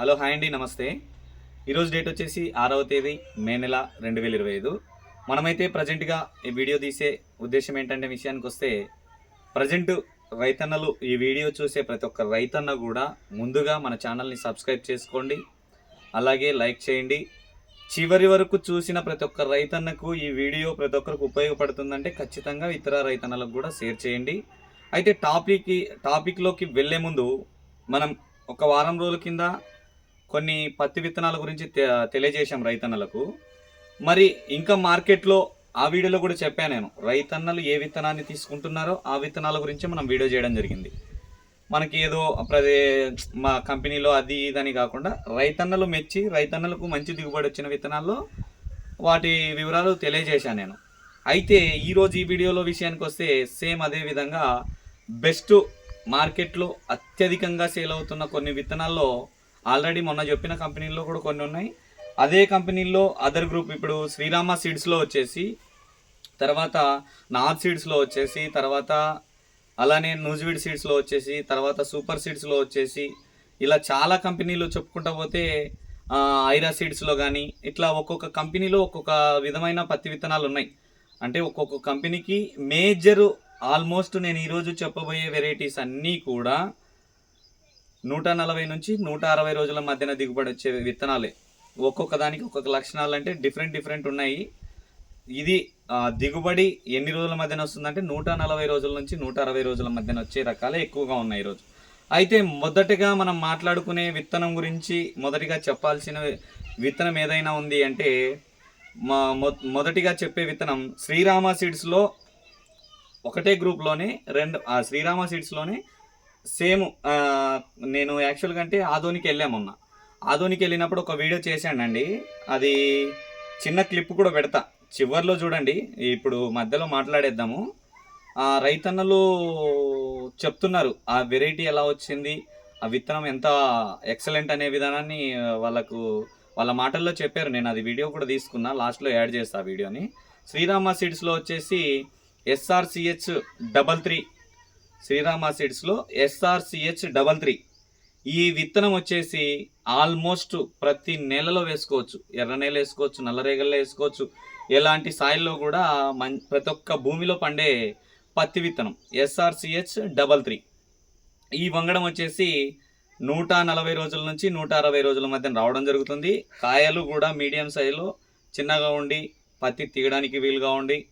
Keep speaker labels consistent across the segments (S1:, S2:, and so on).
S1: Hello hi అండి నమస్తే. ఈరోజు డేట్ వచ్చేసి ఆరవ తేదీ మే నెల రెండు వేల ఇరవై ఐదు. మనమైతే ప్రజెంట్గా ఈ వీడియో తీసే ఉద్దేశం ఏంటంటే విషయానికి వస్తే ప్రజెంట్ రైతన్నలు ఈ వీడియో చూసే ప్రతి ఒక్క రైతన్న కూడా ముందుగా మన ఛానల్ని సబ్స్క్రైబ్ చేసుకోండి. అలాగే లైక్ చేయండి. చివరి వరకు చూసిన ప్రతి ఒక్క రైతన్నకు ఈ వీడియో ప్రతి ఒక్కరికి ఉపయోగపడుతుందంటే ఖచ్చితంగా ఇతర రైతన్నలకు కూడా షేర్ చేయండి. అయితే టాపిక్ టాపిక్లోకి వెళ్ళే ముందు మనం ఒక వారం రోజుల కింద కొన్ని పత్తి విత్తనాల గురించి తె- తెలియజేశాం రైతన్నలకు. మరి ఇంకా మార్కెట్లో ఆ వీడియోలో కూడా చెప్పాను నేను. రైతన్నలు ఏ విత్తనాన్ని తీసుకుంటున్నారో ఆ విత్తనాల గురించి మనం వీడియో చేయడం జరిగింది. మనకి ఏదో ప్రదే మా కంపెనీలో అది ఇదని కాకుండా రైతన్నలు మెచ్చి రైతన్నలకు మంచి దిగుబడి వచ్చిన విత్తనాల్లో వాటి వివరాలు తెలియజేశాను నేను. అయితే ఈరోజు ఈ వీడియోలో విషయానికి వస్తే సేమ్ అదే విధంగా బెస్ట్ మార్కెట్లో అత్యధికంగా సేల్ అవుతున్న కొన్ని విత్తనాల్లో ఆల్రెడీ మొన్న చెప్పిన కంపెనీల్లో కూడా కొన్ని ఉన్నాయి. అదే కంపెనీల్లో అదర్ గ్రూప్ ఇప్పుడు శ్రీరామ సీడ్స్లో వచ్చేసి తర్వాత నార్త్ సీడ్స్లో వచ్చేసి తర్వాత అలానే నూజివిడ్ సీడ్స్లో వచ్చేసి తర్వాత సూపర్ సీడ్స్లో వచ్చేసి ఇలా చాలా కంపెనీలు చెప్పుకుంటా పోతే ఐరా సీడ్స్లో కానీ ఇట్లా ఒక్కొక్క కంపెనీలో ఒక్కొక్క విధమైన పత్తి విత్తనాలు ఉన్నాయి. అంటే ఒక్కొక్క కంపెనీకి మేజర్ ఆల్మోస్ట్ నేను ఈరోజు చెప్పబోయే వెరైటీస్ అన్నీ కూడా నూట నలభై నుంచి నూట అరవై రోజుల మధ్యన దిగుబడి వచ్చే విత్తనాలే. ఒక్కొక్క దానికి ఒక్కొక్క లక్షణాలు అంటే డిఫరెంట్ డిఫరెంట్ ఉన్నాయి. ఇది దిగుబడి ఎన్ని రోజుల మధ్యన వస్తుందంటే నూట నలభై రోజుల నుంచి నూట అరవై రోజుల మధ్యన వచ్చే రకాలే ఎక్కువగా ఉన్నాయి ఈరోజు. అయితే మొదటగా మనం మాట్లాడుకునే విత్తనం గురించి మొదటిగా చెప్పాల్సిన విత్తనం ఏదైనా ఉంది అంటే మా మొ- మొదటిగా చెప్పే విత్తనం శ్రీరామ సీడ్స్లో ఒకటే గ్రూప్లోనే రెండు ఆ శ్రీరామ సీడ్స్లోనే సేమ్ నేను యాక్చువల్గా అంటే ఆదోనికి వెళ్ళాము మొన్న. ఆదోనికి వెళ్ళినప్పుడు ఒక వీడియో చేశానండి. అది చిన్న క్లిప్ కూడా పెడతా. చివర్లో చూడండి. ఇప్పుడు మధ్యలో మాట్లాడేద్దాము. ఆ రైతన్నలు చెప్తున్నారు ఆ వెరైటీ ఎలా వచ్చింది ఆ విత్తనం ఎంత ఎక్సలెంట్ అనే విధానాన్ని వాళ్ళకు వాళ్ళ మాటల్లో చెప్పారు. నేను అది వీడియో కూడా తీసుకున్నా. లాస్ట్లో యాడ్ చేస్తా ఆ వీడియోని. శ్రీరామ సీడ్స్లో వచ్చేసి ఎస్ఆర్సిహెచ్ డబల్ త్రీ శ్రీరామ సీడ్స్లో ఎస్ఆర్సిహెచ్ డబల్ త్రీ. ఈ విత్తనం వచ్చేసి ఆల్మోస్ట్ ప్రతి నెలలో వేసుకోవచ్చు. ఎర్ర నేల వేసుకోవచ్చు నల్లరేగల్లో వేసుకోవచ్చు. ఎలాంటి సాయిల్లో కూడా మం ప్రతి ఒక్క భూమిలో పండే పత్తి విత్తనం ఎస్ఆర్సిహెచ్ డబల్ త్రీ. ఈ వంగడం వచ్చేసి నూట నలభై రోజుల నుంచి నూట అరవై రోజుల మధ్య రావడం జరుగుతుంది. కాయలు కూడా మీడియం సైజులో చిన్నగా ఉండి పత్తి తీయడానికి వీలుగా ఉండి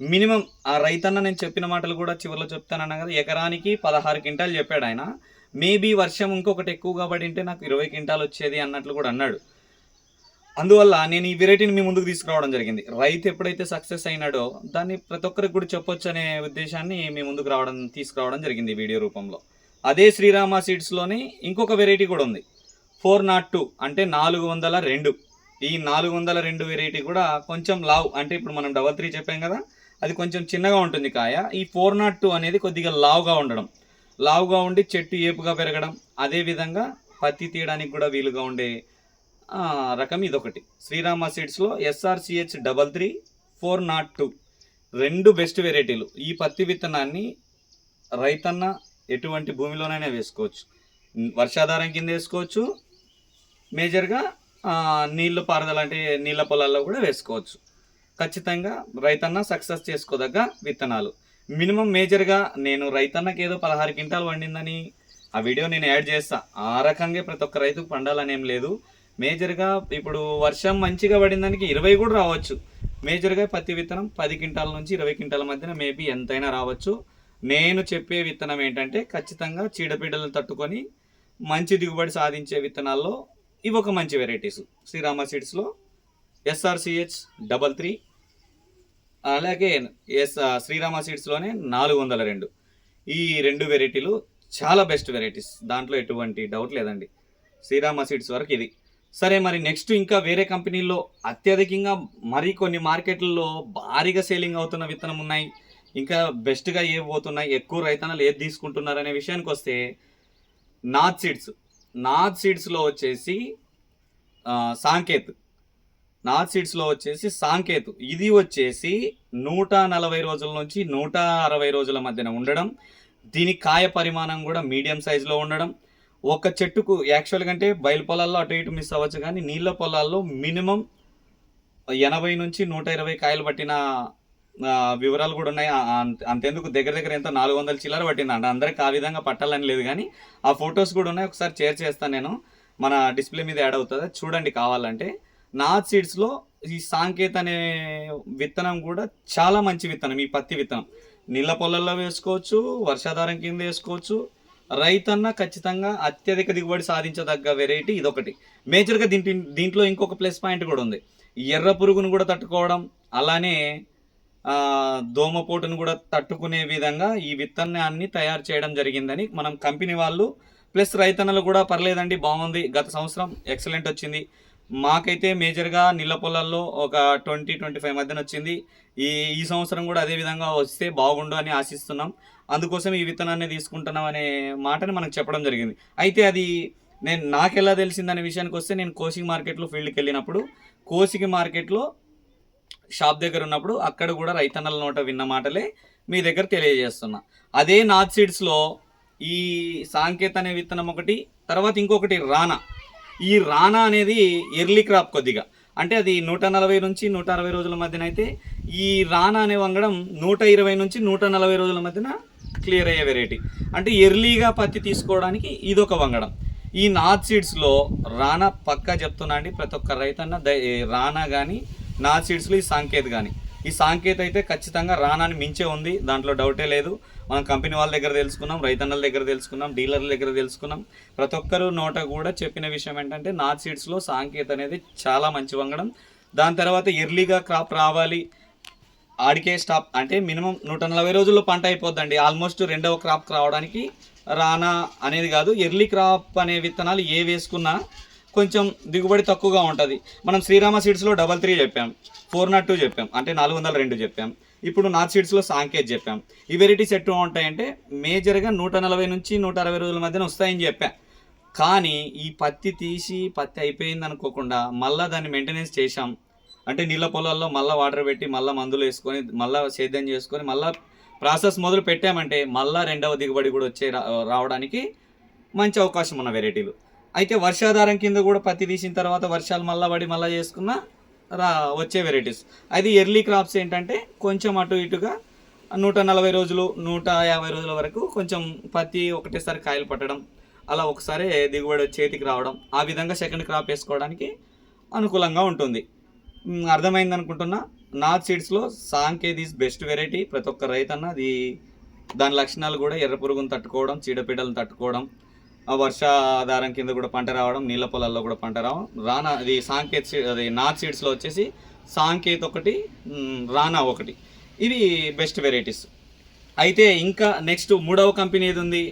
S1: మినిమం ఆ రైతన్న నేను చెప్పిన మాటలు కూడా చివరిలో చెప్తానన్నా కదా ఎకరానికి పదహారు క్వింటాలు చెప్పాడు ఆయన. మేబీ వర్షం ఇంకొకటి ఎక్కువగా పడి ఉంటే నాకు ఇరవై క్వింటాలు వచ్చేది అన్నట్లు కూడా అన్నాడు. అందువల్ల నేను ఈ వెరైటీని మీ ముందుకు తీసుకురావడం జరిగింది. రైతు ఎప్పుడైతే సక్సెస్ అయినాడో దాన్ని ప్రతి ఒక్కరికి కూడా చెప్పొచ్చు అనే ఉద్దేశాన్ని మీ ముందుకు రావడం తీసుకురావడం జరిగింది వీడియో రూపంలో. అదే శ్రీరామ సీడ్స్లోనే ఇంకొక వెరైటీ కూడా ఉంది. ఫోర్ నాట్ టూ అంటే నాలుగు వందల రెండు. ఈ నాలుగు వందల రెండు వెరైటీ కూడా కొంచెం లావ్. అంటే ఇప్పుడు మనం డబల్ త్రీ చెప్పాం కదా అది కొంచెం చిన్నగా ఉంటుంది కాయ. ఈ ఫోర్ నాట్ టూ అనేది కొద్దిగా లావుగా ఉండడం. లావుగా ఉండి చెట్టు ఏపుగా పెరగడం. అదేవిధంగా పత్తి తీయడానికి కూడా వీలుగా ఉండే రకం ఇదొకటి. Srirama సీడ్స్లో SRCH double three four nought two రెండు బెస్ట్ వెరైటీలు. ఈ పత్తి విత్తనాన్ని రైతన్న ఎటువంటి భూమిలోనైనా వేసుకోవచ్చు. వర్షాధారం కింద వేసుకోవచ్చు. మేజర్గా నీళ్ళు నీళ్ళు పారుదల అంటే నీళ్ళ పొలాల్లో కూడా వేసుకోవచ్చు. ఖచ్చితంగా రైతన్న సక్సెస్ చేసుకోదగ్గ విత్తనాలు. మినిమం మేజర్గా నేను రైతన్నకి ఏదో పదహారు క్వింటాలు వండిందని ఆ వీడియో నేను యాడ్ చేస్తా. ఆ రకంగా ప్రతి ఒక్క రైతుకు పండాలని ఏం లేదు. మేజర్గా ఇప్పుడు వర్షం మంచిగా పడిందానికి ఇరవై కూడా రావచ్చు. మేజర్గా పత్తి విత్తనం పది క్వింటాల నుంచి ఇరవై క్వింటాల మధ్యన మేబీ ఎంతైనా రావచ్చు. నేను చెప్పే విత్తనం ఏంటంటే ఖచ్చితంగా చీడపీడలను తట్టుకొని మంచి దిగుబడి సాధించే విత్తనాల్లో ఇవి ఒక మంచి వెరైటీస్. శ్రీరామ సీడ్స్లో ఎస్ఆర్సిహెచ్ డబల్ త్రీ అలాగే ఎస్ శ్రీరామ సీడ్స్లోనే నాలుగు వందల రెండు. ఈ రెండు వెరైటీలు చాలా బెస్ట్ వెరైటీస్ దాంట్లో ఎటువంటి డౌట్ లేదండి. శ్రీరామ సీడ్స్ వరకు ఇది. సరే మరి నెక్స్ట్ ఇంకా వేరే కంపెనీల్లో అత్యధికంగా మరి కొన్ని మార్కెట్లలో భారీగా సేలింగ్ అవుతున్న విత్తనం ఉన్నాయి. ఇంకా బెస్ట్గా ఏ పోతున్నాయి? ఎక్కువ రైతన్నలు ఏది తీసుకుంటున్నారు అనే విషయానికి వస్తే నాథ్ సీడ్స్ నార్త్ సీడ్స్లో వచ్చేసి సాంకేత్. నార్త్ సీడ్స్లో వచ్చేసి సాంకేతు. ఇది వచ్చేసి నూట నలభై రోజుల నుంచి నూట అరవై రోజుల మధ్యన ఉండడం దీని కాయ పరిమాణం కూడా మీడియం సైజులో ఉండడం ఒక చెట్టుకు యాక్చువల్గా అంటే బయలు పొలాల్లో అటు ఇటు మిస్ అవ్వచ్చు కానీ నీళ్ళ పొలాల్లో మినిమం ఎనభై నుంచి నూట ఇరవై కాయలు పట్టిన వివరాలు కూడా ఉన్నాయి. అంతేందుకు అంత- అంతెందుకు దగ్గర దగ్గర ఎంత నాలుగు వందల చిల్లర పట్టింది అంట అందరికి ఆ విధంగా పట్టాలని లేదు కానీ ఆ ఫొటోస్ కూడా ఉన్నాయి. ఒకసారి షేర్ చేస్తాను నేను. మన డిస్ప్లే మీద యాడ్ అవుతుంది? చూడండి కావాలంటే. నాత్ సీడ్స్లో ఈ సాంకేత్ అనే విత్తనం కూడా చాలా మంచి విత్తనం ఈ పత్తి విత్తనం. నీళ్ళ పొలాల్లో వేసుకోవచ్చు వర్షాధారం కింద వేసుకోవచ్చు. రైతన్న ఖచ్చితంగా అత్యధిక దిగుబడి సాధించదగ్గ వెరైటీ ఇదొకటి. మేజర్గా దీంట్లో దీంట్లో ఇంకొక ప్లస్ పాయింట్ కూడా ఉంది. ఎర్ర పురుగును కూడా తట్టుకోవడం అలానే దోమపోటును కూడా తట్టుకునే విధంగా ఈ విత్తనాన్ని తయారు చేయడం జరిగిందని మనం కంపెనీ వాళ్ళు ప్లస్ రైతన్నలు కూడా పర్లేదండి బాగుంది గత సంవత్సరం ఎక్సలెంట్ వచ్చింది. మాకైతే మేజర్గా నీళ్ళ పొలాల్లో ఒక ట్వంటీ ట్వంటీ ఫైవ్ మధ్యన వచ్చింది. ఈ ఈ సంవత్సరం కూడా అదే విధంగా వస్తే బాగుండు అని ఆశిస్తున్నాం. అందుకోసం ఈ విత్తనాన్ని తీసుకుంటున్నాం అనే మాటని మనకు చెప్పడం జరిగింది. అయితే అది నేను నాకు ఎలా తెలిసిందనే విషయానికి వస్తే నేను కోసింగ్ మార్కెట్లో ఫీల్డ్కి వెళ్ళినప్పుడు కోసికి మార్కెట్లో షాప్ దగ్గర ఉన్నప్పుడు అక్కడ కూడా రైతన్నల నోట విన్న మాటలే మీ దగ్గర తెలియజేస్తున్నా. అదే నార్త్ సీడ్స్లో ఈ సాంకేత్ అనే విత్తనం ఒకటి తర్వాత ఇంకొకటి రానా. ఈ రానా అనేది ఎర్లీ క్రాప్ కొద్దిగా. అంటే అది నూట నలభై నుంచి నూట అరవై రోజుల మధ్యన అయితే ఈ రానా అనే వంగడం నూట ఇరవై నుంచి నూట నలభై రోజుల మధ్యన క్లియర్ అయ్యే వెరైటీ అంటే ఎర్లీగా పత్తి తీసుకోవడానికి ఇదొక వంగడం. ఈ నార్త్ సీడ్స్లో రానా పక్కా చెప్తున్నా అండి ప్రతి ఒక్క రైతన్న దయ- రానా కానీ నార్త్ సీడ్స్లో ఈ సాంకేత్ కానీ ఈ సాంకేత్ అయితే ఖచ్చితంగా రానాని మించే ఉంది దాంట్లో డౌటే లేదు. మనం కంపెనీ వాళ్ళ దగ్గర తెలుసుకున్నాం రైతన్నల దగ్గర తెలుసుకున్నాం డీలర్ల దగ్గర తెలుసుకున్నాం. ప్రతి ఒక్కరు నోట కూడా చెప్పిన విషయం ఏంటంటే నార్త్ సీడ్స్లో సాంకేత్ అనేది చాలా మంచి వంగడం. దాని తర్వాత ఎర్లీగా క్రాప్ రావాలి. ఆడికే స్టాప్ అంటే మినిమం నూట నలభై రోజుల్లో పంట అయిపోద్దండి. ఆల్మోస్ట్ రెండవ క్రాప్ రావడానికి రానా అనేది కాదు. ఎర్లీ క్రాప్ అనే విత్తనాలు ఏ వేసుకున్నా కొంచెం దిగుబడి తక్కువగా ఉంటుంది. మనం శ్రీరామ సీడ్స్లో డబల్ త్రీ చెప్పాం. ఫోర్ నాట్ టూ చెప్పాం. అంటే నాలుగు వందల రెండు చెప్పాం. ఇప్పుడు నార్త్ సీడ్స్లో సాంకేత్ చెప్పాం. ఈ వెరైటీస్ ఎట్లా ఉంటాయంటే మేజర్గా నూట నలభై నుంచి నూట అరవై రోజుల మధ్యన వస్తాయని చెప్పాం. కానీ ఈ పత్తి తీసి పత్తి అయిపోయింది అనుకోకుండా మళ్ళీ దాన్ని మెయింటెనెన్స్ చేశాం. అంటే నీళ్ళ పొలాల్లో మళ్ళీ వాటర్ పెట్టి మళ్ళీ మందులు వేసుకొని మళ్ళీ సేద్యం చేసుకొని మళ్ళీ ప్రాసెస్ మొదలు పెట్టామంటే మళ్ళీ రెండవ దిగుబడి కూడా వచ్చే రా- రావడానికి మంచి అవకాశం ఉన్న వెరైటీలు అయితే వర్షాధారం కింద కూడా పత్తి తీసిన తర్వాత వర్షాలు మళ్ళీ పడి మళ్ళీ చేసుకున్న రా వచ్చే వెరైటీస్ అది ఎర్లీ క్రాప్స్ ఏంటంటే కొంచెం అటు ఇటుగా నూట నలభై రోజులు నూట యాభై రోజుల వరకు కొంచెం పత్తి ఒకటేసారి కాయలు పట్టడం అలా ఒకసారి దిగుబడి చేతికి రావడం ఆ విధంగా సెకండ్ క్రాప్ వేసుకోవడానికి అనుకూలంగా ఉంటుంది. అర్థమైంది అనుకుంటున్నా? నార్త్ సీడ్స్లో సాంకేత్ ఈజ్ బెస్ట్ వెరైటీ ప్రతి ఒక్క రైతన్న అది దాని లక్షణాలు కూడా ఎర్ర పురుగును తట్టుకోవడం చీడపీడలను తట్టుకోవడం వర్ష వర్షాధారం కింద కూడా పంట రావడం నీళ్ళ పొలాల్లో కూడా పంట రావడం. రానా అది సాంకేత్ అది నార్త్ సీడ్స్లో వచ్చేసి సాంకేత్ ఒకటి రానా ఒకటి. ఇవి బెస్ట్ వెరైటీస్. అయితే ఇంకా నెక్స్ట్ మూడవ కంపెనీ ఏది ఉంది?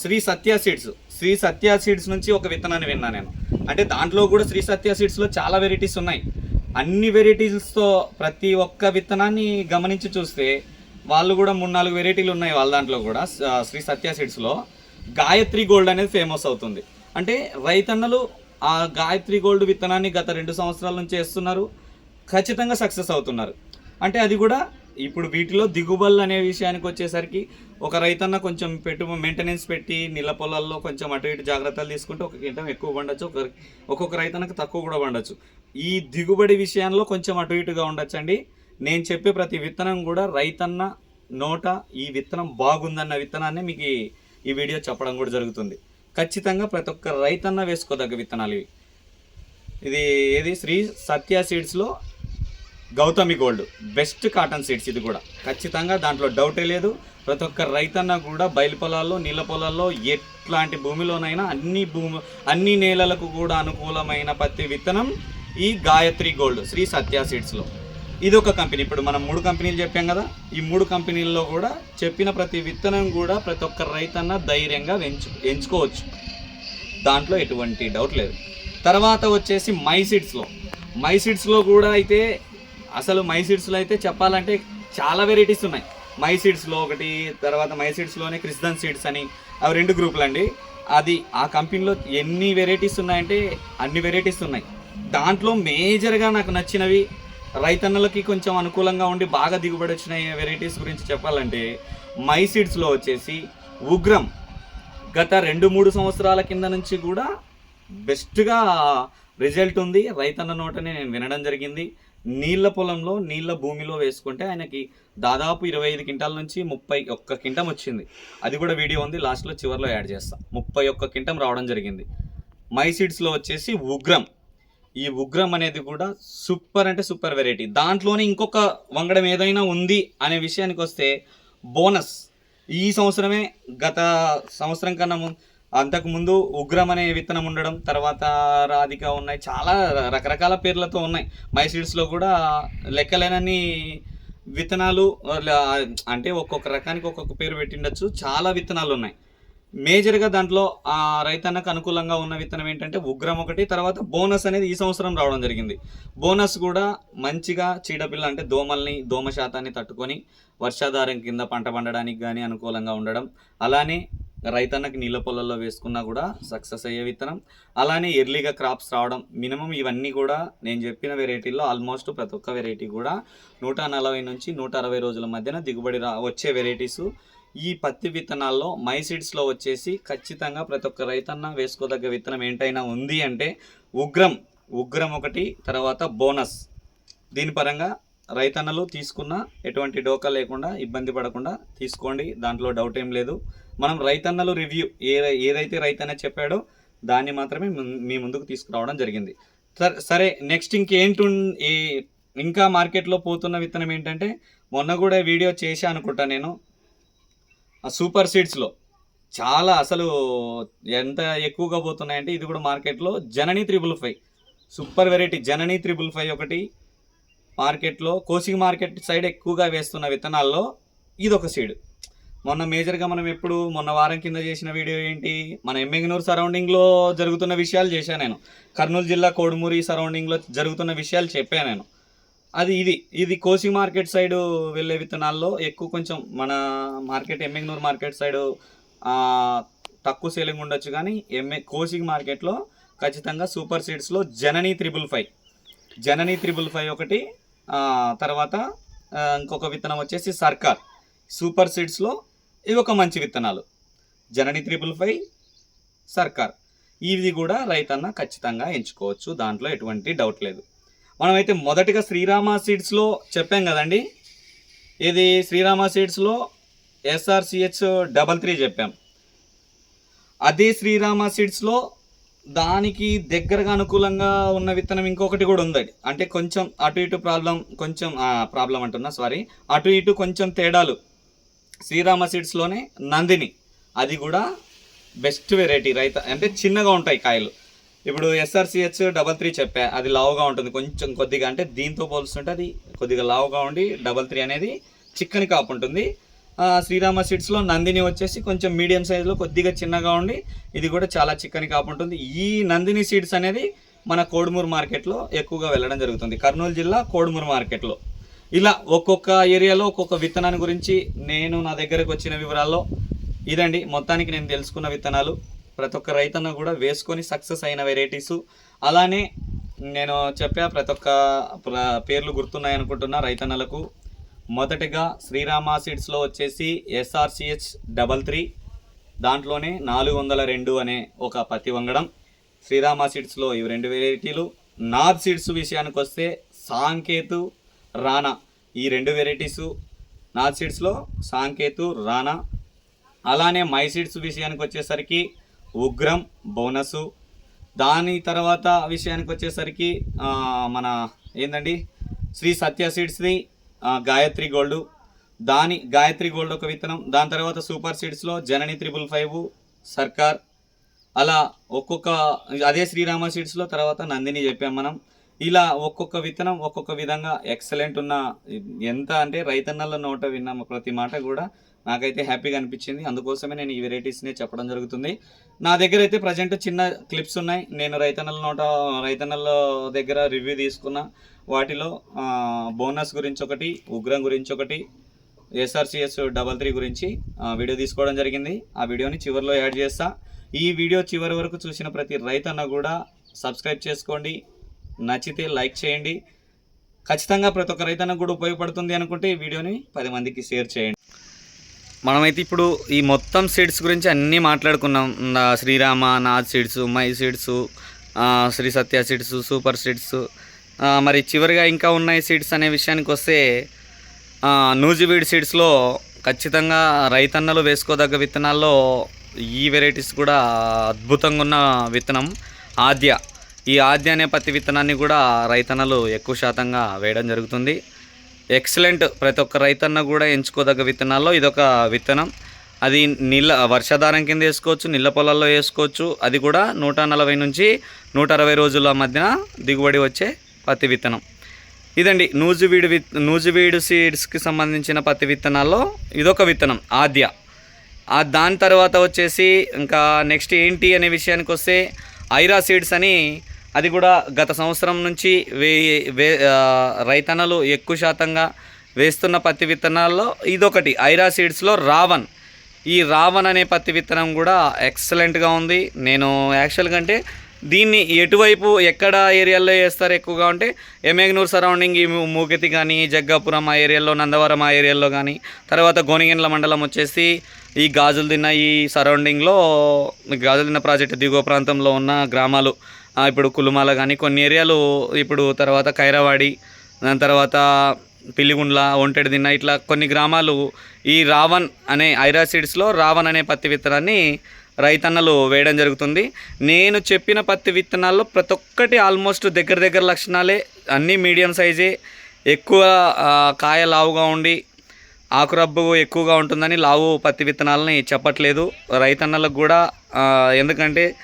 S1: శ్రీ సత్య సీడ్స్. శ్రీ సత్య సీడ్స్ నుంచి ఒక విత్తనాన్ని విన్నా నేను. అంటే దాంట్లో కూడా శ్రీ సత్య సీడ్స్లో చాలా వెరైటీస్ ఉన్నాయి. అన్ని వెరైటీస్తో ప్రతి ఒక్క విత్తనాన్ని గమనించి చూస్తే వాళ్ళు కూడా మూడు నాలుగు వెరైటీలు ఉన్నాయి వాళ్ళ దాంట్లో కూడా శ్రీ సత్య సీడ్స్లో. గాయత్రి గోల్డ్ అనేది ఫేమస్ అవుతుంది. అంటే రైతన్నలు ఆ గాయత్రి గోల్డ్ విత్తనాన్ని గత రెండు సంవత్సరాల నుంచి వేస్తున్నారు. ఖచ్చితంగా సక్సెస్ అవుతున్నారు. అంటే అది కూడా ఇప్పుడు వీటిలో దిగుబడులు అనే విషయానికి వచ్చేసరికి ఒక రైతన్న కొంచెం పెట్టు మెయింటెనెన్స్ పెట్టి నీళ్ళ పొలాల్లో కొంచెం అటు ఇటు జాగ్రత్తలు తీసుకుంటే ఒక గింటం ఎక్కువ పండొచ్చు ఒక ఒక్కొక్క రైతన్నకు తక్కువ కూడా పండొచ్చు. ఈ దిగుబడి విషయంలో కొంచెం అటు ఇటుగా ఉండొచ్చండి. నేను చెప్పే ప్రతి విత్తనం కూడా రైతన్న నోట ఈ విత్తనం బాగుందన్న విత్తనాన్ని మీకు ఈ- వీడియో చెప్పడం కూడా జరుగుతుంది. ఖచ్చితంగా ప్రతి ఒక్క రైతన్న వేసుకోదగ్గ విత్తనాలు ఇవి. ఇది ఏది? Shri Satya సీడ్స్లో Gautami gold. Best cotton seeds ఇది కూడా. ఖచ్చితంగా దాంట్లో డౌటే లేదు. ప్రతి ఒక్క రైతన్న కూడా బయలు పొలాల్లో నీళ్ళ పొలాల్లో ఎట్లాంటి భూమిలోనైనా అన్ని భూమి అన్ని నేలలకు కూడా అనుకూలమైన పత్తి విత్తనం ఈ గాయత్రి గోల్డ్ శ్రీ సత్య సీడ్స్లో ఇది ఒక కంపెనీ. ఇప్పుడు మనం మూడు కంపెనీలు చెప్పాం కదా ఈ మూడు కంపెనీల్లో కూడా చెప్పిన ప్రతి విత్తనం కూడా ప్రతి ఒక్క రైతన్న ధైర్యంగా ఎంచు ఎంచుకోవచ్చు. దాంట్లో ఎటువంటి డౌట్ లేదు. తర్వాత వచ్చేసి మైసిడ్స్లో మైసిడ్స్లో కూడా అయితే అసలు మైసిడ్స్లో అయితే చెప్పాలంటే చాలా వెరైటీస్ ఉన్నాయి. మైసిడ్స్లో ఒకటి తర్వాత మైసిడ్స్లోనే క్రిస్టన్ క్రిస్దన్ సీడ్స్ అని అవి రెండు గ్రూపులు అండి. అది ఆ కంపెనీలో ఎన్ని వెరైటీస్ ఉన్నాయంటే అన్ని వెరైటీస్ ఉన్నాయి. దాంట్లో మేజర్గా నాకు నచ్చినవి రైతన్నలకి కొంచెం అనుకూలంగా ఉండి బాగా దిగుబడి వచ్చిన వెరైటీస్ గురించి చెప్పాలంటే మై సీడ్స్లో వచ్చేసి ఉగ్రం గత రెండు మూడు సంవత్సరాల కింద నుంచి కూడా బెస్ట్గా రిజల్ట్ ఉంది. రైతన్న నోటనే నేను వినడం జరిగింది. నీళ్ళ పొలంలో నీళ్ళ భూమిలో వేసుకుంటే ఆయనకి దాదాపు ఇరవై ఐదు క్వింటాల నుంచి ముప్పై ఒక్క కింటం వచ్చింది. అది కూడా వీడియో ఉంది. లాస్ట్లో చివరిలో యాడ్ చేస్తాను ముప్పై ఒక్క కింటం రావడం జరిగింది. మై సీడ్స్లో వచ్చేసి ఉగ్రం. ఈ ఉగ్రం అనేది కూడా సూపర్ అంటే సూపర్ వెరైటీ. దాంట్లోనే ఇంకొక వంగడం ఏదైనా ఉంది అనే విషయానికి వస్తే బోనస్. ఈ సంవత్సరమే గత సంవత్సరం కన్నా ముందు అంతకుముందు ఉగ్రం అనే విత్తనం ఉండడం తర్వాత రాధిక ఉన్నాయి. చాలా రకరకాల పేర్లతో ఉన్నాయి. మై సీడ్స్లో కూడా లెక్కలేనన్ని విత్తనాలు అంటే ఒక్కొక్క రకానికి ఒక్కొక్క పేరు పెట్టిండొచ్చు. చాలా విత్తనాలు ఉన్నాయి. మేజర్గా దాంట్లో ఆ రైతన్నకు అనుకూలంగా ఉన్న విత్తనం ఏంటంటే ఉగ్రం ఒకటి తర్వాత బోనస్ అనేది ఈ సంవత్సరం రావడం జరిగింది. బోనస్ కూడా మంచిగా చీడపిల్ల అంటే దోమల్ని దోమ శాతాన్ని తట్టుకొని వర్షాధారం కింద పంట పండడానికి కానీ అనుకూలంగా ఉండడం. అలానే రైతన్నకి నీళ్ళ పొలాల్లో వేసుకున్నా కూడా సక్సెస్ అయ్యే విత్తనం. అలానే ఎర్లీగా క్రాప్స్ రావడం మినిమం ఇవన్నీ కూడా నేను చెప్పిన వెరైటీల్లో ఆల్మోస్ట్ ప్రతి ఒక్క వెరైటీ కూడా నూట నలభై నుంచి నూట అరవై రోజుల మధ్యన దిగుబడి రా వచ్చే వెరైటీస్ ఈ పత్తి విత్తనాల్లో మైసిడ్స్లో వచ్చేసి ఖచ్చితంగా ప్రతి ఒక్క రైతన్న వేసుకోదగ్గ విత్తనం ఏంటైనా ఉంది అంటే ఉగ్రం ఉగ్రం ఒకటి తర్వాత బోనస్. దీని పరంగా రైతన్నలు తీసుకున్న ఎటువంటి డోకా లేకుండా ఇబ్బంది పడకుండా తీసుకోండి దాంట్లో డౌట్ ఏం లేదు. మనం రైతన్నలు రివ్యూ ఏ ఏదైతే రైతన్న చెప్పాడో దాన్ని మాత్రమే మీ ముందుకు తీసుకురావడం జరిగింది. సరే సరే నెక్స్ట్ ఇంకేంటి ఇంకా మార్కెట్లో పోతున్న విత్తనం ఏంటంటే మొన్న కూడా వీడియో చేశాను అనుకుంటా నేను. ఆ సూపర్ సీడ్స్లో చాలా అసలు ఎంత ఎక్కువగా పోతున్నాయంటే ఇది కూడా మార్కెట్లో Janani triple five. Super variety Janani triple five ఒకటి మార్కెట్లో కోసింగ్ మార్కెట్ సైడ్ ఎక్కువగా వేస్తున్న విత్తనాల్లో ఇది ఒక సీడ్ మొన్న మేజర్గా మనం ఎప్పుడు మొన్న వారం కింద చేసిన వీడియో ఏంటి? మన ఎమ్మెగనూరు సరౌండింగ్లో జరుగుతున్న విషయాలు చేశాను నేను. కర్నూలు జిల్లా కోడుమూరి సరౌండింగ్లో జరుగుతున్న విషయాలు చెప్పాను నేను. అది ఇది ఇది కోసి మార్కెట్ సైడ్ వెళ్ళే విత్తనాల్లో ఎక్కువ కొంచెం మన మార్కెట్ ఎమ్మెగ్నూర్ మార్కెట్ సైడ్ తక్కువ సేలింగ్ ఉండొచ్చు కానీ ఎంఏ కోసింగ్ మార్కెట్లో ఖచ్చితంగా super సీడ్స్లో Janani triple five. Janani triple five ఒకటి తర్వాత ఇంకొక విత్తనం వచ్చేసి సర్కార్. సూపర్ సీడ్స్లో ఇవి ఒక మంచి విత్తనాలు. జననీ త్రిబుల్ ఫైవ్ సర్కార్. ఇది కూడా రైతన్న ఖచ్చితంగా ఎంచుకోవచ్చు దాంట్లో ఎటువంటి డౌట్ లేదు. మనమైతే మొదటిగా శ్రీరామ సీడ్స్లో చెప్పాం కదండి. ఇది శ్రీరామ సీడ్స్లో ఎస్ఆర్సిహెచ్ డబల్ త్రీ చెప్పాం. అదే శ్రీరామ సీడ్స్లో దానికి దగ్గరగా అనుకూలంగా ఉన్న విత్తనం ఇంకొకటి కూడా ఉందండి. అంటే కొంచెం అటు ఇటు ప్రాబ్లం కొంచెం ప్రాబ్లం అంటున్నా సారీ అటు ఇటు కొంచెం తేడాలు. శ్రీరామ సీడ్స్లోనే నందిని. అది కూడా బెస్ట్ వెరైటీ రైత అంటే చిన్నగా ఉంటాయి కాయలు. ఇప్పుడు ఎస్ఆర్సిహెచ్ డబల్ త్రీ చెప్పా అది లావుగా ఉంటుంది. కొంచెం కొద్దిగా అంటే దీంతో పోల్చుంటే అది కొద్దిగా లావుగా ఉండి డబల్ త్రీ అనేది చిక్కని కాపు ఉంటుంది. శ్రీరామ సీడ్స్లో నందిని వచ్చేసి కొంచెం మీడియం సైజులో కొద్దిగా చిన్నగా ఉండి ఇది కూడా చాలా చిక్కని కాపు ఉంటుంది. ఈ నందిని సీడ్స్ అనేది మన కోడుమూరు మార్కెట్లో ఎక్కువగా వెళ్ళడం జరుగుతుంది. కర్నూలు జిల్లా కోడుమూరు మార్కెట్లో ఇలా ఒక్కొక్క ఏరియాలో ఒక్కొక్క విత్తనాన్ని గురించి నేను నా దగ్గరకు వచ్చిన వివరాల్లో ఇదండి. మొత్తానికి నేను తెలుసుకున్న విత్తనాలు. ప్రతి ఒక్క రైతన్న కూడా వేసుకొని సక్సెస్ అయిన వెరైటీసు అలానే నేను చెప్పా ప్రతి ఒక్క పేర్లు గుర్తున్నాయి అనుకుంటున్నా రైతన్నలకు. మొదటగా శ్రీరామ సీడ్స్లో వచ్చేసి ఎస్ఆర్సిహెచ్ డబల్ త్రీ దాంట్లోనే నాలుగు వందల రెండు అనే ఒక పత్తి వంగడం. శ్రీరామ సీడ్స్లో ఇవి రెండు వెరైటీలు నాబ్ సీడ్స్ విషయానికి వస్తే సాంకేతు రానా ఈ రెండు వెరైటీసు నాబ్ సీడ్స్లో సాంకేతు రానా అలానే మై సీడ్స్ విషయానికి వచ్చేసరికి ఉగ్రం బోనసు. దాని తర్వాత విషయానికి వచ్చేసరికి మన ఏందండి? శ్రీ సత్య సీడ్స్ది గాయత్రి గోల్డ్. దాని గాయత్రి గోల్డ్ ఒక విత్తనం. దాని తర్వాత సూపర్ సీడ్స్లో జనని త్రిబుల్ ఫైవ్ సర్కార్. అలా ఒక్కొక్క అదే శ్రీరామ సీడ్స్లో తర్వాత నందిని చెప్పాం మనం. ఇలా ఒక్కొక్క విత్తనం ఒక్కొక్క విధంగా ఎక్సలెంట్ ఉన్న ఎంత అంటే రైతన్నల నోట విన్న ప్రతి మాట కూడా. నాకైతే హ్యాపీగా అనిపించింది. అందుకోసమే నేను ఈ వెరైటీస్ని చెప్పడం జరుగుతుంది. నా దగ్గర అయితే ప్రజెంట్ చిన్న క్లిప్స్ ఉన్నాయి. నేను రైతన్నల నోట రైతన్నల దగ్గర రివ్యూ తీసుకున్న వాటిలో బోనస్ గురించి ఒకటి ఉగ్రం గురించి ఒకటి ఎస్ఆర్సిఎస్ డబల్ త్రీ గురించి ఆ, వీడియో తీసుకోవడం జరిగింది. ఆ వీడియోని చివరిలో యాడ్ చేస్తా. ఈ వీడియో చివరి వరకు చూసిన ప్రతి రైతన్న కూడా సబ్స్క్రైబ్ చేసుకోండి. నచ్చితే లైక్ చేయండి. ఖచ్చితంగా ప్రతి ఒక్క రైతన్నకు కూడా ఉపయోగపడుతుంది అనుకుంటే ఈ వీడియోని పది మందికి షేర్ చేయండి. మనమైతే ఇప్పుడు ఈ మొత్తం సీడ్స్ గురించి అన్నీ మాట్లాడుకున్నాం. Sriram Nath seeds my seeds Shri Satya seeds super seeds మరి చివరిగా ఇంకా ఉన్నాయి సీడ్స్ అనే విషయానికి వస్తే నూజివీడ్ సీడ్స్లో ఖచ్చితంగా రైతన్నలు వేసుకోదగ్గ విత్తనాల్లో ఈ వెరైటీస్ కూడా అద్భుతంగా ఉన్న విత్తనం ఆద్య. ఈ ఆద్య అనే పత్తి విత్తనాన్ని కూడా రైతన్నలు ఎక్కువ శాతంగా వేయడం జరుగుతుంది. ఎక్సలెంట్ ప్రతి ఒక్క రైతన్న కూడా ఎంచుకోదగ్గ విత్తనాల్లో ఇదొక విత్తనం. అది నీళ్ళ వర్షాధారం కింద వేసుకోవచ్చు నీళ్ళ పొలాల్లో వేసుకోవచ్చు. అది కూడా నూట నలభై నుంచి నూట అరవై రోజుల మధ్యన దిగుబడి వచ్చే పత్తి విత్తనం. ఇదండి నూజువీడు విత్ నూజువీడు సీడ్స్కి సంబంధించిన పత్తి విత్తనాల్లో ఇదొక విత్తనం ఆద్య. ఆ దాని తర్వాత వచ్చేసి ఇంకా నెక్స్ట్ ఏంటి అనే విషయానికి వస్తే ఐరా సీడ్స్ అని అది కూడా గత సంవత్సరం నుంచి వే వే రైతన్నలు ఎక్కువ శాతంగా వేస్తున్న పత్తి విత్తనాల్లో ఇదొకటి. ఐరా సీడ్స్లో రావన్ ఈ రావన్ అనే పత్తి విత్తనం కూడా ఎక్సలెంట్గా ఉంది. నేను యాక్చువల్గా అంటే దీన్ని ఎటువైపు ఎక్కడ ఏరియాలో వేస్తారు ఎక్కువగా అంటే ఎమేగ్నూర్ సరౌండింగ్ ఈ మూకెతి కానీ జగ్గాపురం ఆ ఏరియాలో నందవరం ఆ ఏరియాలో కానీ తర్వాత గోనిగెండ్ల మండలం వచ్చేసి ఈ గాజులు తిన్న ఈ సరౌండింగ్లో గాజులు తిన్న ప్రాజెక్టు దిగువ ప్రాంతంలో ఉన్న గ్రామాలు ఇప్పుడు కులుమాల కానీ కొన్ని ఏరియాలు ఇప్పుడు తర్వాత కైరవాడి దాని తర్వాత పిల్లిగుండ్ల ఒంటెడి దిన్న ఇట్లా కొన్ని గ్రామాలు ఈ రావణ్ అనే ఐరాసిడ్స్లో రావణ్ అనే పత్తి విత్తనాన్ని రైతన్నలు వేయడం జరుగుతుంది. నేను చెప్పిన పత్తి విత్తనాల్లో ప్రతి ఒక్కటి ఆల్మోస్ట్ దగ్గర దగ్గర లక్షణాలే. అన్నీ మీడియం సైజే. ఎక్కువ కాయ లావుగా ఉండి ఆకురబ్బు ఎక్కువగా ఉంటుందని లావు పత్తి విత్తనాలని చెప్పట్లేదు. రైతన్నలకు కూడా ఎందుకంటే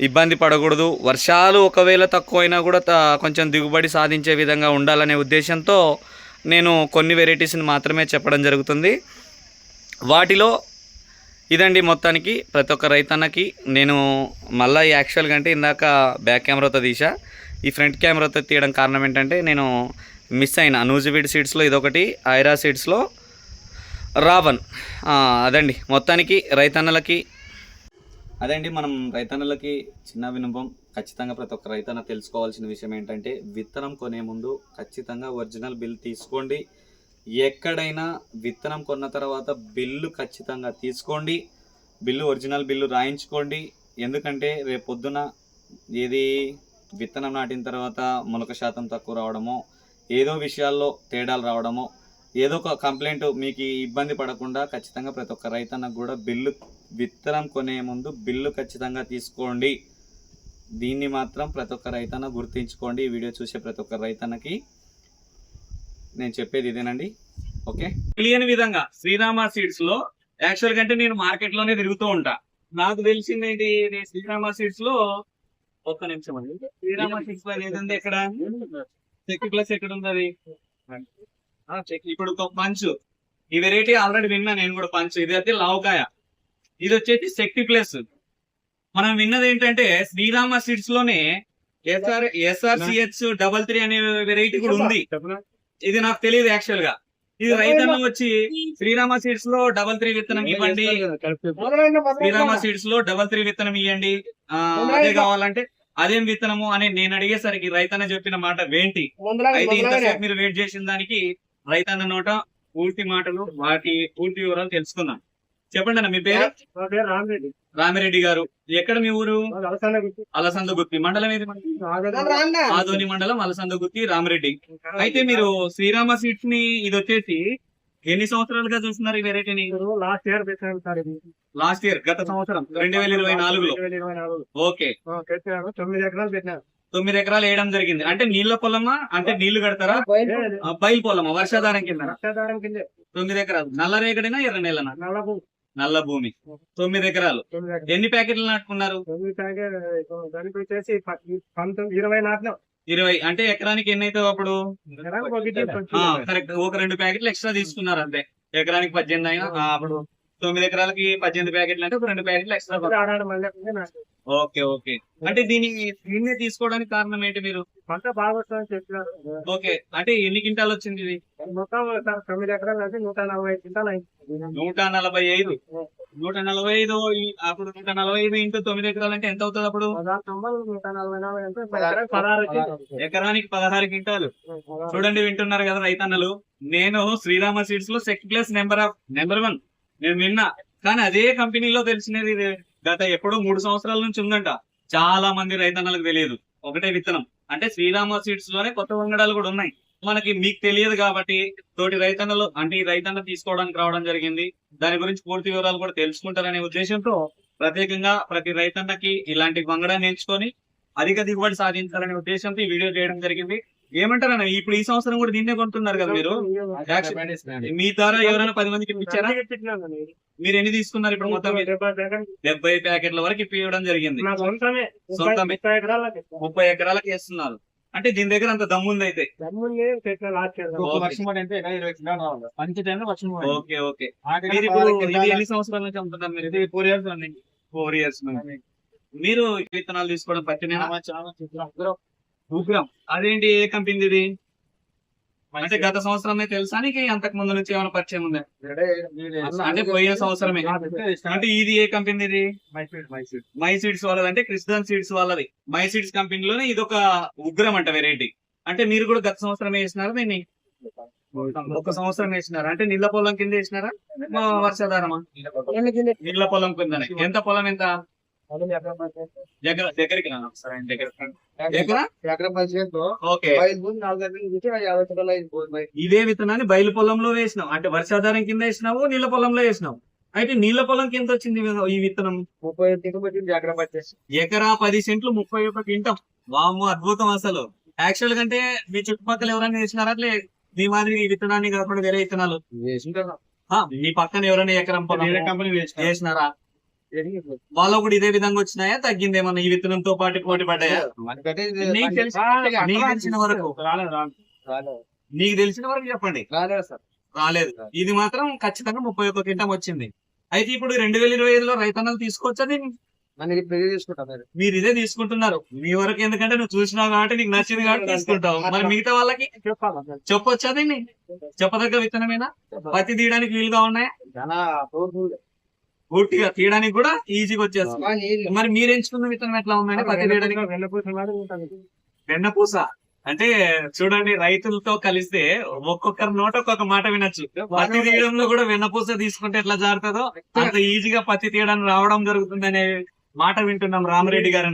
S1: ఇబ్బంది పడకూడదు. వర్షాలు ఒకవేళ తక్కువైనా కూడా త- కొంచెం దిగుబడి సాధించే విధంగా ఉండాలనే ఉద్దేశంతో నేను కొన్ని వెరైటీస్ని మాత్రమే చెప్పడం జరుగుతుంది. వాటిలో ఇదండి మొత్తానికి ప్రతి ఒక్క రైతన్నకి. నేను మళ్ళీ యాక్చువల్గా అంటే ఇందాక బ్యాక్ కెమెరాతో తీసా ఈ ఫ్రంట్ కెమెరాతో తీయడం కారణం ఏంటంటే నేను మిస్ అయిన అనూజివీడ్ సీడ్స్లో ఇదొకటి ఐరా సీడ్స్లో రావణ్. అదండి మొత్తానికి రైతన్నలకి. అదండి మనం రైతన్నలకి చిన్న వినుభం ఖచ్చితంగా ప్రతి ఒక్క రైతన్న తెలుసుకోవాల్సిన విషయం ఏంటంటే విత్తనం కొనే ముందు ఖచ్చితంగా ఒరిజినల్ బిల్ తీసుకోండి. ఎక్కడైనా విత్తనం కొన్న తర్వాత బిల్లు ఖచ్చితంగా తీసుకోండి. బిల్లు ఒరిజినల్ బిల్లు రాయించుకోండి. ఎందుకంటే రేపు పొద్దున ఏది విత్తనం నాటిన తర్వాత మొలక శాతం తక్కువ రావడమో ఏదో విషయాల్లో తేడాలు రావడమో ఏదో ఒక కంప్లైంట్ మీకు ఇబ్బంది పడకుండా ఖచ్చితంగా ప్రతి ఒక్క రైతన్నకు కూడా బిల్లు విత్తనం కొనే ముందు బిల్లు ఖచ్చితంగా తీసుకోండి. దీన్ని మాత్రం ప్రతి ఒక్క రైతన్న గుర్తుంచుకోండి. ఈ వీడియో చూసే ప్రతి ఒక్క రైతన్నకి నేను చెప్పేది ఇదేనండి. ఓకే? తెలియని విధంగా శ్రీరామ సీడ్స్లో యాక్చువల్ కంటే నేను మార్కెట్లోనే తిరుగుతూ ఉంటా. నాకు తెలిసింది ఏంటి నేను శ్రీరామ సీడ్స్లో ఒక్క నిమిషం అండి. శ్రీరామ సీడ్స్లో ఏదంటే ఎక్కడ? చెక్ ప్లస్ ఎక్కడ ఉంది అది ఆ, చెక్ ఇప్పుడు పంచ్. ఈ వెరైటీ ఆల్రెడీ విన్నా నేను కూడా పంచ్. ఇది అయితే లావుకాయ. ఇది వచ్చేసి శక్తి ప్లస్. మనం విన్నది ఏంటంటే శ్రీరామ సీడ్స్లోనే ఎస్ఆర్ ఎస్ఆర్సిహెచ్ డబల్ త్రీ అనే వెరైటీ కూడా ఉంది. ఇది నాకు తెలియదు యాక్చువల్గా. ఇది రైతన్న వచ్చి శ్రీరామ సీడ్స్లో డబల్ త్రీ విత్తనం ఇవ్వండి. శ్రీరామ సీడ్స్లో డబల్ త్రీ విత్తనం ఇవ్వండి అదే కావాలంటే అదేం విత్తనము అని నేను అడిగేసరికి రైతన్న చెప్పిన మాట వేంటి? అయితే ఇంతసేపు మీరు వెయిట్ చేసిన దానికి రైతన్న నోట పూర్తి మాటలు వాటి పూర్తి వివరాలు తెలుసుకుందాం. చెప్పండి అన్న మీ పేరు
S2: రామరెడ్డి.
S1: రామిరెడ్డి గారు ఎక్కడ మీ ఊరు? అలసంద గుత్తి. మండలం ఏది? ఆదోని మండలం అలసంద గుత్తి రామిరెడ్డి. అయితే మీరు శ్రీరామ సీడ్స్ని ఇది వచ్చేసి ఎన్ని సంవత్సరాలుగా చూస్తున్నారు ఈ వెరైటీని?
S2: లాస్ట్ ఇయర్ పెట్టాను సార్ ఇది.
S1: లాస్ట్ ఇయర్ గత సంవత్సరం రెండు వేల ఇరవై నాలుగులో. ఓకే.
S2: తొమ్మిది ఎకరాలు పెట్టినాను
S1: తొమ్మిది ఎకరాలు వేయడం జరిగింది. అంటే నీళ్ళ పొలమా? అంటే నీళ్ళు కడతారా? ఆ, బయలు పొలమా. వర్షాధారం కింద
S2: వర్షాధారం కింద.
S1: తొమ్మిది ఎకరాలు. నల్ల రేగడినా ఎర్ర నెలనా? నల్ల భూమి. తొమ్మిది ఎకరాలు. ఎన్ని ప్యాకెట్లు నాటుకున్నారు?
S2: ఇరవై
S1: అంటే ఎకరానికి ఎన్ని అవుతావు అప్పుడు. కరెక్ట్ ఒక రెండు ప్యాకెట్లు ఎక్స్ట్రా తీసుకున్నారు అంతే. ఎకరానికి పద్దెనిమిది అయినా అప్పుడు తొమ్మిది ఎకరాలకి పద్దెనిమిది ప్యాకెట్లు అంటే ఒక రెండు ప్యాకెట్లు ఎక్స్ట్రా ఓకే ఓకే. అంటే దీని దీన్నే తీసుకోవడానికి కారణం ఏంటి మీరు?
S2: పంట బాగా వస్తుందని చెప్పినారు.
S1: ఓకే అంటే ఎన్ని క్వింటాలు వచ్చింది ఇది?
S2: మొత్తం సార్ తొమ్మిది ఎకరాలు కలిసి నూట నలభై ఐదు క్వింటాలు అయింది.
S1: నూట నలభై ఐదు. నూట నలభై ఐదు అప్పుడు నూట నలభై ఐదు ఇంటూ తొమ్మిది ఎకరాలు అంటే ఎంత అవుతుంది అప్పుడు.
S2: ఎకరానికి పదహారు
S1: క్వింటాలు. చూడండి వింటున్నారు కదా రైతన్నలు. నేను Sriram సీడ్స్లో second place number of number one నేను విన్నా కానీ అదే కంపెనీలో తెలిసినది గత ఎప్పుడో మూడు సంవత్సరాల నుంచి ఉందంట. చాలా మంది రైతన్నలకు తెలియదు. ఒకటే విత్తనం. అంటే శ్రీరామ సీడ్స్లోనే కొత్త వంగడాలు కూడా ఉన్నాయి. మనకి మీకు తెలియదు కాబట్టి తోటి రైతన్నలు అంటే ఈ రైతన్న తీసుకోవడానికి రావడం జరిగింది. దాని గురించి పూర్తి వివరాలు కూడా తెలుసుకుంటారనే ఉద్దేశంతో ప్రత్యేకంగా ప్రతి రైతన్నకి ఇలాంటి వంగడాన్ని ఎంచుకొని అధిక దిగుబడి సాధించాలనే ఉద్దేశంతో ఈ వీడియో చేయడం జరిగింది. ఏమంటారన్న? ఇప్పుడు ఈ సంవత్సరం కూడా దీన్నే కొంటున్నారు కదా మీరు? మీ ద్వారా ఎవరైనా పది మందికి ఇప్పించారా? మీరు ఎన్ని తీసుకున్నారు ఇప్పుడు మొత్తం? డెబ్బై ప్యాకెట్ల వరకు ఇప్పించడం జరిగింది.
S2: నా సొంతమే.
S1: సొంతమే.
S2: ముప్పై ఎకరాలకి.
S1: వేస్తున్నారు అంటే దీని దగ్గర అంత దమ్ముంది అయితే. ఓకే. ఓకే మీరు ఇప్పుడు
S3: వాళ్ళకి
S1: ఇది ఎన్ని సంవత్సరాల నుంచి అమ్ముతున్నారు మీరు?
S3: ఫోర్ ఇయర్స్
S1: ఫోర్ ఇయర్స్ మీరు విత్తనాలు తీసుకోవడం పట్టిన అదేంటి ఏ కంపెనీ ఇది? అంటే గత సంవత్సరమే తెలుసా నీకు? అంతకు ముందు నుంచి ఏమైనా పరిచయం ఉందా? అంటే పోయిన సంవత్సరమే. అంటే ఇది ఏ కంపెనీ ఇది? మై సీడ్స్ వాళ్ళది. అంటే క్రిస్టన్ సీడ్స్ వాళ్ళది. మై సీడ్స్ కంపెనీలోనే ఇది ఒక ఉగ్రం అంట వెరైటీ. అంటే మీరు కూడా గత సంవత్సరం వేసినారా దీన్ని? ఒక సంవత్సరం వేసినారా అంటే నీళ్ళ పొలం కింద వేసినారా వర్షాధారమా? నీళ్ళ పొలం కిందనే. ఎంత పొలం ఎంత? దగ్గర దగ్గరికి దగ్గర. ఇదే విత్తనాన్ని బయలు పొలంలో వేసినావు. అంటే వర్షాధారం కింద వేసినావు నీళ్ళ పొలంలో వేసినావు. అయితే నీళ్ళ పొలం కింద వచ్చింది ఈ విత్తనం?
S2: ముప్పై
S1: ఎకరా పది సెంట్లు ముప్పై ఒక క్వింటం వాము అద్భుతం అసలు. యాక్చువల్ కంటే మీ చుట్టుపక్కల ఎవరైనా వేసినారా? అట్లే మీ మాదిరి ఈ విత్తనాన్ని కాకుండా వేరే విత్తనాలు. ఆ, మీ పక్కన ఎవరైనా ఎకరం
S3: కంపెనీ
S1: వేసినారా? వాళ్ళు కూడా ఇదే విధంగా వచ్చినాయా? తగ్గిందేమన్నా ఈ విత్తనంతో పాటు పోటీ పడ్డాయా? నీకు తెలిసి నీకు తెలిసిన వరకు. నీకు తెలిసిన వరకు చెప్పండి. రాలేదు ఇది మాత్రం ఖచ్చితంగా ముప్పై ఒక్క క్వింటం వచ్చింది. అయితే ఇప్పుడు రెండు వేల ఇరవై ఐదులో రైతన్నలు తీసుకోవచ్చా దీన్ని? మీరు ఇదే తీసుకుంటున్నారు. మీ వరకు ఎందుకంటే నువ్వు చూసినావు కాబట్టి నీకు నచ్చింది కాబట్టి తీసుకుంటావు. మరి మిగతా వాళ్ళకి
S2: చెప్పాలి.
S1: చెప్పొచ్చా దీన్ని? చెప్పదగ్గ విత్తనమేనా? పత్తి తీయడానికి వీలుగా ఉన్నాయా? పూర్తిగా తీయడానికి కూడా ఈజీగా వచ్చేస్తుంది. మరి మీరు ఎంచుకున్న విత్తనం ఎట్లా ఉందండి పత్తి తీయడానికి వెన్నపూస అంటే చూడండి రైతులతో కలిస్తే ఒక్కొక్కరి నోట ఒక్కొక్క మాట వినొచ్చు. పత్తి తీయడంలో కూడా వెన్నపూస తీసుకుంటే ఎట్లా జారుతుందో అంత ఈజీగా పత్తి తీయడానికి రావడం జరుగుతుంది అనే మాట వింటున్నాం రామరెడ్డి గారి